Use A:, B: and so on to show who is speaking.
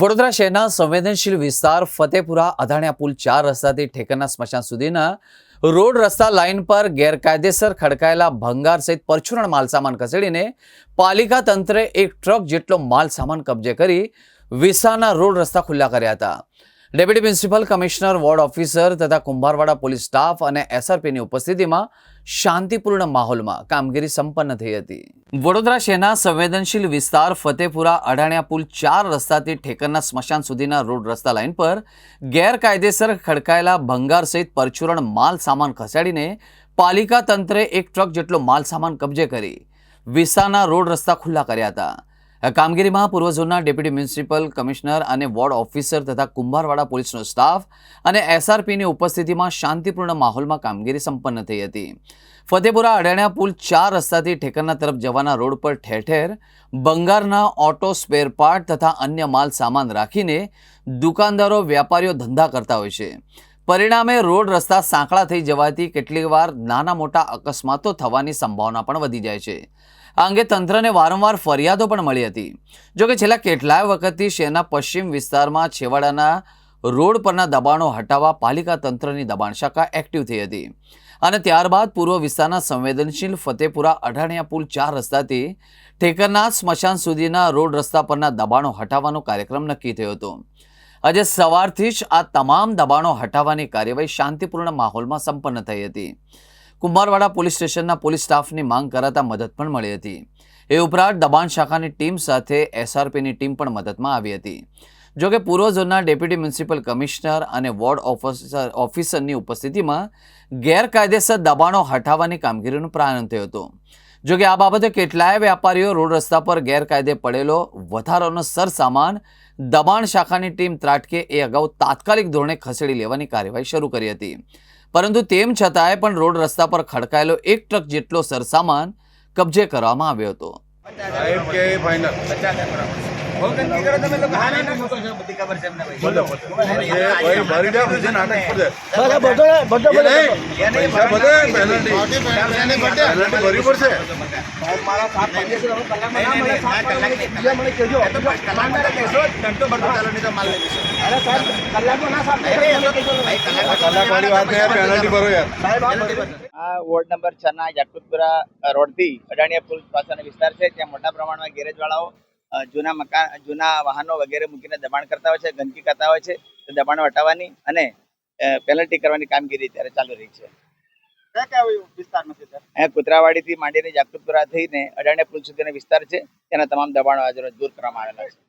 A: વડોદરા શહેરના સંવેદનશીલ વિસ્તાર ફતેપુરા અધાણ્યા પુલ ચાર રસ્તાથી ઠેકરના સ્મશાન સુધીના રોડ રસ્તા લાઇન પર ગેરકાયદેસર ખડકાયેલા ભંગાર સહિત પરચુરણ માલસામાન ખસેડીને પાલિકા તંત્રે એક ટ્રક જેટલો માલસામાન કબજે કરી વિસ્તારના રોડ રસ્તા ખુલ્લા કર્યા હતા. Deputy principal, commissioner, ward officer તથા કુંભારવાડા પોલીસ સ્ટાફ અને એસઆરપીની ઉપસ્થિતિમાં શાંતિપૂર્ણ માહોલમાં કામગીરી સંપન્ન થઈ હતી. વડોદરા શહેરના સંવેદનશીલ વિસ્તાર ફતેપુરા અડાણ્યા પુલ ચાર રસ્તાથી ઠેકરના સ્મશાન સુધીના રોડ રસ્તા લાઇન પર ગેરકાયદેસર ખડકાયેલા ભંગાર સહિત પરચુરણ માલ સામાન ખસેડીને પાલિકા તંત્રે એક ટ્રક જેટલો માલ સામાન કબજે કરી વિસ્તારના રોડ રસ્તા ખુલ્લા કર્યા હતા. કામગીરીમાં પૂર્વ ઝોનના ડેપ્યુટી મ્યુનિસિપલ કમિશનર અને વોર્ડ ઓફિસર તથા કુંભારવાડા પોલીસનો સ્ટાફ અને એસઆરપીની ઉપસ્થિતિમાં શાંતિપૂર્ણ માહોલમાં કામગીરી સંપન્ન થઈ હતી. ફતેપુરા અડાણ્યા પુલ ચાર રસ્તાથી ઠેકરના તરફ જવાના રોડ પર ઠેર ઠેર બંગારના ઓટો સ્પેર પાર્ટ તથા અન્ય માલ સામાન રાખીને દુકાનદારો વેપારીઓ ધંધા કરતા હોય છે. પરિણામે રોડ રસ્તા સાંકડા થઈ જવાથી કેટલીક વાર નાના મોટા અકસ્માતો થવાની સંભાવના પણ વધી જાય છે. આ અંગે તંત્રને વારંવાર ફરિયાદો પણ મળી હતી. જોકે છેલ્લા કેટલાય વખતથી શહેરના પશ્ચિમ વિસ્તારમાં છેવાડાના રોડ પરના દબાણો હટાવવા પાલિકા તંત્રની દબાણ શાખા એક્ટિવ થઈ હતી. અને ત્યારબાદ પૂર્વ વિસ્તારના સંવેદનશીલ ફતેપુરા અઢાણિયા પુલ ચાર રસ્તાથી ઠેકરના સ્મશાન સુધીના રોડ રસ્તા પરના દબાણો હટાવવાનો કાર્યક્રમ નક્કી થયો હતો. આજે સવારથી જ આ તમામ દબાણો હટાવવાની કાર્યવાહી શાંતિપૂર્ણ માહોલમાં સંપન્ન થઈ હતી. કુંભારવાડા પોલીસ સ્ટેશનના પોલીસ સ્ટાફની માંગ કરાતા મદદ પણ મળી હતી. એ ઉપરાંત દબાણ શાખાની ટીમ સાથે એસઆરપીની ટીમ પણ મદદમાં આવી હતી. જોકે પૂર્વ ઝોનના ડેપ્યુટી મ્યુનિસિપલ કમિશનર અને વોર્ડ ઓફિસર, ઓફિસરની ઉપસ્થિતિમાં ગેરકાયદેસર દબાણો હટાવવાની કામગીરીનો પ્રારંભ થયો હતો. જોકે આ બાબતે કેટલાય વેપારીઓ રોડ રસ્તા પર ગેરકાયદે પડેલો વધારાનો સરસામાન દબાણ શાખાની ટીમ ત્રાટકે એ અગાઉ તાત્કાલિક ધોરણે ખસેડી લેવાની કાર્યવાહી શરૂ કરી હતી. પરંતુ તેમ છતાંય પણ રોડ રસ્તા પર ખડકાયેલો એક ટ્રક જેટલો સરસામાન કબજે કરવામાં આવ્યો હતો.
B: આ
C: વોર્ડ નંબર છ ના જાકુતપુરા રોડથી અડાણીયા પુલ પાસેનો વિસ્તાર છે ત્યાં મોટા પ્રમાણમાં ગેરેજવાળાઓ અ, જૂના મકાન જૂના વાહનો વગેરે મૂકીને દબાણ કરતા હોય છે ગંદકી કરતા હોય છે તે દબાણ હટાવવાની અને પેનલ્ટી કરવાની કામગીરી ત્યારે ચાલુ રહી છે. અહીંયા કુતરાવાડીથી માંડીને જાકુતપુરા થઈને અડાણે પુલ સુધીનો વિસ્તાર છે તેના તમામ દબાણો આજે દૂર કરવામાં આવેલા છે.